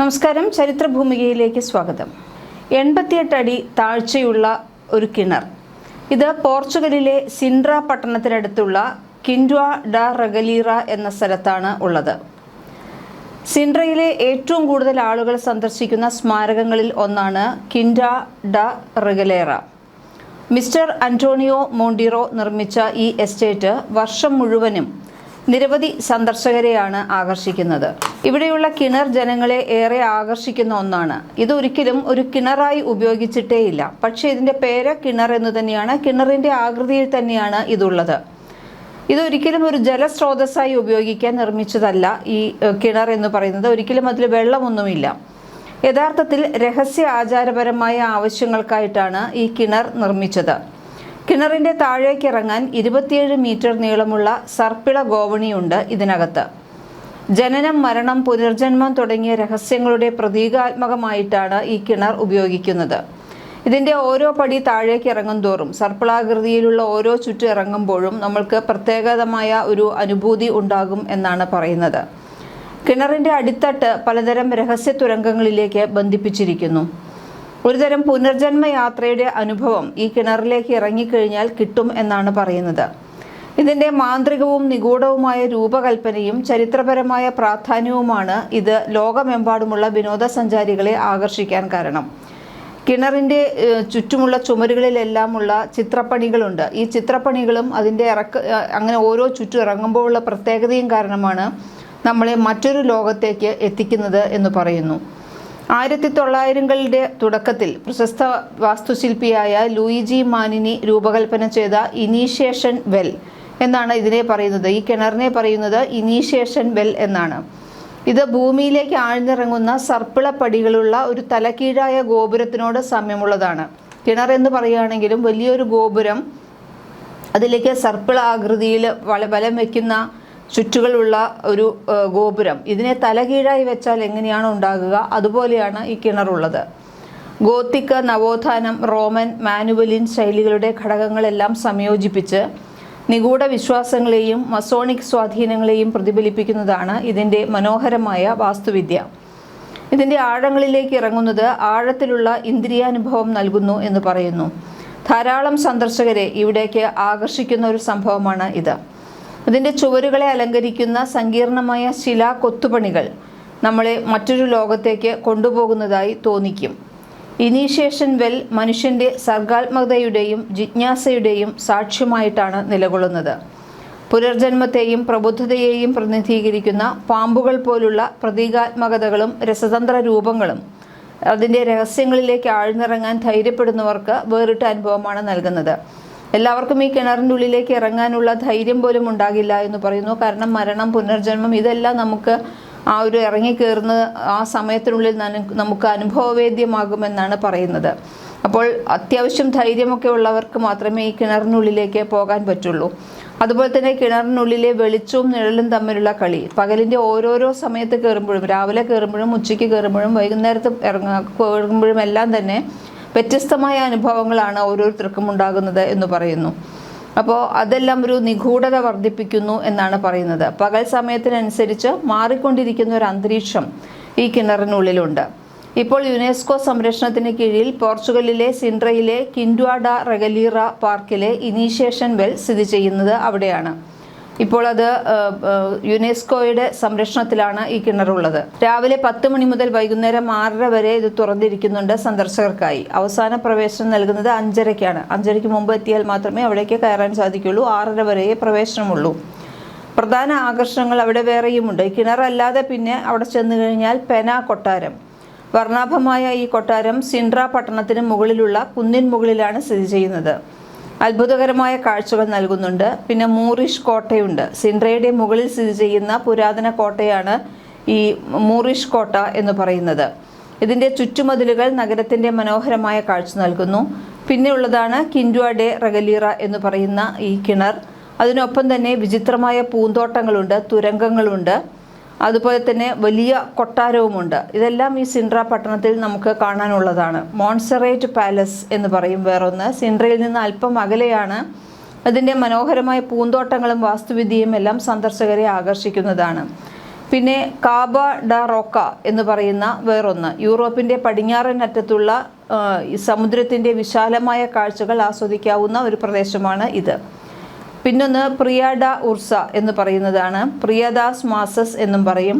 നമസ്കാരം. ചരിത്രഭൂമികയിലേക്ക് സ്വാഗതം. എൺപത്തിയെട്ട് അടി താഴ്ചയുള്ള ഒരു കിണർ. ഇത് പോർച്ചുഗലിലെ സിൻഡ്ര പട്ടണത്തിനടുത്തുള്ള കിൻഡ്വ ഡ റഗലീറ എന്ന സ്ഥലത്താണ് ഉള്ളത്. സിൻഡ്രയിലെ ഏറ്റവും കൂടുതൽ ആളുകൾ സന്ദർശിക്കുന്ന സ്മാരകങ്ങളിൽ ഒന്നാണ് കിൻഡ ഡ റഗലേറ. മിസ്റ്റർ അന്റോണിയോ മോണ്ടിറോ നിർമ്മിച്ച ഈ എസ്റ്റേറ്റ് വർഷം മുഴുവനും നിരവധി സന്ദർശകരെയാണ് ആകർഷിക്കുന്നത്. ഇവിടെയുള്ള കിണർ ജനങ്ങളെ ഏറെ ആകർഷിക്കുന്ന ഒന്നാണ്. ഇത് ഒരിക്കലും ഒരു കിണറായി ഉപയോഗിച്ചിട്ടേയില്ല. പക്ഷേ ഇതിന്റെ പേര് കിണർ എന്ന് തന്നെയാണ് കിണറിന്റെ ആകൃതിയിൽ തന്നെയാണ് ഇതുള്ളത്. ഇതൊരിക്കലും ഒരു ജലസ്രോതസ്സായി ഉപയോഗിക്കാൻ നിർമ്മിച്ചതല്ല ഈ കിണർ എന്ന് പറയുന്നത്. ഒരിക്കലും അതിൽ വെള്ളമൊന്നുമില്ല. യഥാർത്ഥത്തിൽ രഹസ്യ ആചാരപരമായ ആവശ്യങ്ങൾക്കായിട്ടാണ് ഈ കിണർ നിർമ്മിച്ചത്. കിണറിന്റെ താഴേക്ക് ഇറങ്ങാൻ ഇരുപത്തിയേഴ് മീറ്റർ നീളമുള്ള സർപ്പിള ഗോവണിയുണ്ട് ഇതിനകത്ത്. ജനനം മരണം പുനർജന്മം തുടങ്ങിയ രഹസ്യങ്ങളുടെ പ്രതീകാത്മകമായിട്ടാണ് ഈ കിണർ ഉപയോഗിക്കുന്നത്. ഇതിന്റെ ഓരോ പടി താഴേക്ക് ഇറങ്ങും തോറും സർപ്പിളാകൃതിയിലുള്ള ഓരോ ചുറ്റു ഇറങ്ങുമ്പോഴും നമ്മൾക്ക് പ്രത്യേകതമായ ഒരു അനുഭൂതി ഉണ്ടാകും എന്നാണ് പറയുന്നത്. കിണറിന്റെ അടിത്തട്ട് പലതരം രഹസ്യ തുരങ്കങ്ങളിലേക്ക് ബന്ധിപ്പിച്ചിരിക്കുന്നു. ഒരുതരം പുനർജന്മ യാത്രയുടെ അനുഭവം ഈ കിണറിലേക്ക് ഇറങ്ങിക്കഴിഞ്ഞാൽ കിട്ടും എന്നാണ് പറയുന്നത്. ഇതിന്റെ മാന്ത്രികവും നിഗൂഢവുമായ രൂപകൽപ്പനയും ചരിത്രപരമായ പ്രാധാന്യവുമാണ് ഇത് ലോകമെമ്പാടുമുള്ള വിനോദസഞ്ചാരികളെ ആകർഷിക്കാൻ കാരണം. കിണറിന്റെ ചുറ്റുമുള്ള ചുമരുകളിലെല്ലാമുള്ള ചിത്രപ്പണികളുണ്ട്. ഈ ചിത്രപ്പണികളും അതിന്റെ ഇറക്ക അങ്ങനെ ഓരോ ചുറ്റും ഇറങ്ങുമ്പോഴുള്ള പ്രത്യേകതയും കാരണമാണ് നമ്മളെ മറ്റൊരു ലോകത്തേക്ക് എത്തിക്കുന്നത് എന്ന് പറയുന്നു. ആയിരത്തി തൊള്ളായിരങ്ങളുടെ തുടക്കത്തിൽ പ്രശസ്ത വാസ്തുശില്പിയായ ലൂയിജി മാനിനി രൂപകൽപ്പന ചെയ്ത ഇനീഷ്യേഷൻ വെൽ എന്നാണ് ഇതിനെ പറയുന്നത്. ഈ കിണറിനെ പറയുന്നത് ഇനീഷ്യേഷൻ വെൽ എന്നാണ്. ഇത് ഭൂമിയിലേക്ക് ആഴ്ന്നിറങ്ങുന്ന സർപ്പിള പടികളുള്ള ഒരു തലക്കീഴായ ഗോപുരത്തിനോട് സാമ്യമുള്ളതാണ്. കിണർ എന്ന് പറയുകയാണെങ്കിലും വലിയൊരു ഗോപുരം അതിലേക്ക് സർപ്പിള ആകൃതിയിൽ വല വലം വയ്ക്കുന്ന ചുറ്റുകളുള്ള ഒരു ഗോപുരം. ഇതിനെ തലകീഴായി വെച്ചാൽ എങ്ങനെയാണ് ഉണ്ടാകുക? അതുപോലെയാണ് ഈ കിണറുള്ളത്. ഗോത്തിക്ക നവോത്ഥാനം റോമൻ മാനുവലിൻ ശൈലികളുടെ ഘടകങ്ങളെല്ലാം സംയോജിപ്പിച്ച് നിഗൂഢ വിശ്വാസങ്ങളെയും മസോണിക് സ്വാധീനങ്ങളെയും പ്രതിഫലിപ്പിക്കുന്നതാണ് ഇതിന്റെ മനോഹരമായ വാസ്തുവിദ്യ. ഇതിന്റെ ആഴങ്ങളിലേക്ക് ഇറങ്ങുന്നത് ആഴത്തിലുള്ള ഇന്ദ്രിയാനുഭവം നൽകുന്നു എന്ന് പറയുന്നു. ധാരാളം സന്ദർശകരെ ഇവിടേക്ക് ആകർഷിക്കുന്ന ഒരു സംഭവമാണ് ഇത്. ഇതിന്റെ ചുവരുകളെ അലങ്കരിക്കുന്ന സങ്കീർണമായ ശിലാ കൊത്തുപണികൾ നമ്മളെ മറ്റൊരു ലോകത്തേക്ക് കൊണ്ടുപോകുന്നതായി തോന്നിക്കും. ഇനീഷ്യേഷൻ വെൽ മനുഷ്യന്റെ സർഗാത്മകതയുടെയും ജിജ്ഞാസയുടെയും സാക്ഷ്യമായിട്ടാണ് നിലകൊള്ളുന്നത്. പുനർജന്മത്തെയും പ്രബുദ്ധതയെയും പ്രതിനിധീകരിക്കുന്ന പാമ്പുകൾ പോലുള്ള പ്രതീകാത്മകതകളും രസതന്ത്ര രൂപങ്ങളും അതിന്റെ രഹസ്യങ്ങളിലേക്ക് ആഴ്ന്നിറങ്ങാൻ ധൈര്യപ്പെടുന്നവർക്ക് വേറിട്ട അനുഭവമാണ് നൽകുന്നത്. എല്ലാവർക്കും ഈ കിണറിന്റെ ഉള്ളിലേക്ക് ഇറങ്ങാനുള്ള ധൈര്യം പോലും ഉണ്ടാകില്ല എന്ന് പറയുന്നു. കാരണം മരണം പുനർജന്മം ഇതെല്ലാം നമുക്ക് ആ ഒരു ഇറങ്ങിക്കയറുന്ന ആ സമയത്തിനുള്ളിൽ നമുക്ക് അനുഭവവേദ്യമാകുമെന്നാണ് പറയുന്നത്. അപ്പോൾ അത്യാവശ്യം ധൈര്യമൊക്കെ ഉള്ളവർക്ക് മാത്രമേ ഈ കിണറിനുള്ളിലേക്ക് പോകാൻ പറ്റുള്ളൂ. അതുപോലെ തന്നെ കിണറിനുള്ളിലെ വെളിച്ചവും നിഴലും തമ്മിലുള്ള കളി. പകലിന്റെ ഓരോരോ സമയത്ത് കയറുമ്പോഴും രാവിലെ കയറുമ്പോഴും ഉച്ചയ്ക്ക് കയറുമ്പോഴും വൈകുന്നേരത്ത് ഇറങ്ങുമ്പോഴും എല്ലാം തന്നെ വ്യത്യസ്തമായ അനുഭവങ്ങളാണ് ഓരോരുത്തർക്കും ഉണ്ടാകുന്നത് എന്ന് പറയുന്നു. അപ്പോൾ അതെല്ലാം ഒരു നിഗൂഢത വർദ്ധിപ്പിക്കുന്നു എന്നാണ് പറയുന്നത്. പകൽ സമയത്തിനനുസരിച്ച് മാറിക്കൊണ്ടിരിക്കുന്ന ഒരു അന്തരീക്ഷം ഈ കിണറിനുള്ളിലുണ്ട്. ഇപ്പോൾ യുനെസ്കോ സംരക്ഷണത്തിന് കീഴിൽ പോർച്ചുഗലിലെ സിൻഡ്രയിലെ കിൻഡ്വാഡ റെഗലീറ പാർക്കിലെ ഇനീഷ്യേഷൻ വെൽ സ്ഥിതി ചെയ്യുന്നത് അവിടെയാണ്. ഇപ്പോൾ അത് യുനെസ്കോയുടെ സംരക്ഷണത്തിലാണ് ഈ കിണറുള്ളത്. രാവിലെ പത്ത് മണി മുതൽ വൈകുന്നേരം ആറര വരെ ഇത് തുറന്നിരിക്കുന്നുണ്ട് സന്ദർശകർക്കായി. അവസാന പ്രവേശനം നൽകുന്നത് അഞ്ചരയ്ക്കാണ്. അഞ്ചരയ്ക്ക് മുമ്പ് എത്തിയാൽ മാത്രമേ അവിടേക്ക് കയറാൻ സാധിക്കുള്ളൂ. ആറര വരെയേ പ്രവേശനമുള്ളൂ. പ്രധാന ആകർഷണങ്ങൾ അവിടെ വേറെയുമുണ്ട്. കിണറല്ലാതെ പിന്നെ അവിടെ ചെന്ന് കഴിഞ്ഞാൽ പെന കൊട്ടാരം. വർണാഭമായ ഈ കൊട്ടാരം സിൻഡ്ര പട്ടണത്തിന് മുകളിലുള്ള കുന്നിൻ മുകളിലാണ് സ്ഥിതി ചെയ്യുന്നത്. അത്ഭുതകരമായ കാഴ്ചകൾ നൽകുന്നുണ്ട്. പിന്നെ മൂറിഷ് കോട്ടയുണ്ട്. സിൻഡ്രയുടെ മുകളിൽ സ്ഥിതി ചെയ്യുന്ന പുരാതന കോട്ടയാണ് ഈ മൂറിഷ് കോട്ട എന്ന് പറയുന്നത്. ഇതിന്റെ ചുറ്റുമതിലുകൾ നഗരത്തിന്റെ മനോഹരമായ കാഴ്ച നൽകുന്നു. പിന്നെ ഉള്ളതാണ് കിൻഡുവ റഗലീറ എന്ന് പറയുന്ന ഈ കിണർ. അതിനൊപ്പം തന്നെ വിചിത്രമായ പൂന്തോട്ടങ്ങളുണ്ട് തുരങ്കങ്ങളുണ്ട്. അതുപോലെ തന്നെ വലിയ കൊട്ടാരവുമുണ്ട്. ഇതെല്ലാം ഈ സിൻഡ്ര പട്ടണത്തിൽ നമുക്ക് കാണാനുള്ളതാണ്. മോൺസറേറ്റ് പാലസ് എന്ന് പറയും വേറൊന്ന്. സിൻഡ്രയിൽ നിന്ന് അല്പം അകലെയാണ് അതിന്റെ മനോഹരമായ പൂന്തോട്ടങ്ങളും വാസ്തുവിദ്യയും എല്ലാം സന്ദർശകരെ ആകർഷിക്കുന്നതാണ്. പിന്നെ കാബ ഡ റോക്ക എന്ന് പറയുന്ന വേറൊന്ന്. യൂറോപ്പിന്റെ പടിഞ്ഞാറൻ അറ്റത്തുള്ള സമുദ്രത്തിന്റെ വിശാലമായ കാഴ്ചകൾ ആസ്വദിക്കാവുന്ന ഒരു പ്രദേശമാണ് ഇത്. പിന്നൊന്ന് പ്രിയാഡ ഉർസ എന്ന് പറയുന്നതാണ്. പ്രിയദാസ് മാസസ് എന്നും പറയും.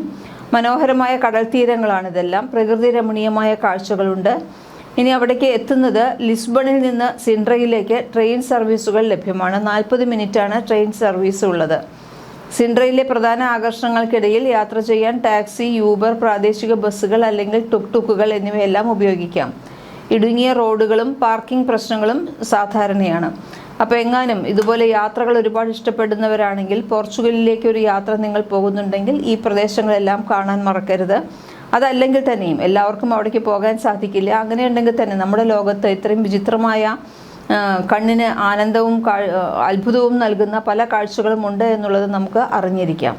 മനോഹരമായ കടൽ തീരങ്ങളാണിതെല്ലാം പ്രകൃതി രമണീയമായ കാഴ്ചകളുണ്ട്. ഇനി അവിടേക്ക് എത്തുന്നത് ലിസ്ബണിൽ നിന്ന് സിൻഡ്രയിലേക്ക് ട്രെയിൻ സർവീസുകൾ ലഭ്യമാണ്. നാൽപ്പത് മിനിറ്റാണ് ട്രെയിൻ സർവീസ് ഉള്ളത്. സിൻഡ്രയിലെ പ്രധാന ആകർഷണങ്ങൾക്കിടയിൽ യാത്ര ചെയ്യാൻ ടാക്സി യൂബർ പ്രാദേശിക ബസ്സുകൾ അല്ലെങ്കിൽ ടുക് ടുക്കുകൾ എന്നിവയെല്ലാം ഉപയോഗിക്കാം. ഇടുങ്ങിയ റോഡുകളും പാർക്കിംഗ് പ്രശ്നങ്ങളും സാധാരണയാണ്. അപ്പോൾ എങ്ങാനും ഇതുപോലെ യാത്രകൾ ഒരുപാട് ഇഷ്ടപ്പെടുന്നവരാണെങ്കിൽ പോർച്ചുഗലിലേക്ക് ഒരു യാത്ര നിങ്ങൾ പോകുന്നുണ്ടെങ്കിൽ ഈ പ്രദേശങ്ങളെല്ലാം കാണാൻ മറക്കരുത്. അതല്ലെങ്കിൽ തന്നെയും എല്ലാവർക്കും അവിടേക്ക് പോകാൻ സാധിക്കില്ല. അങ്ങനെയുണ്ടെങ്കിൽ തന്നെ നമ്മുടെ ലോകത്ത് ഇത്രയും വിചിത്രമായ കണ്ണിന് ആനന്ദവും അത്ഭുതവും നൽകുന്ന പല കാഴ്ചകളും ഉണ്ട് എന്നുള്ളത് നമുക്ക് അറിഞ്ഞിരിക്കാം.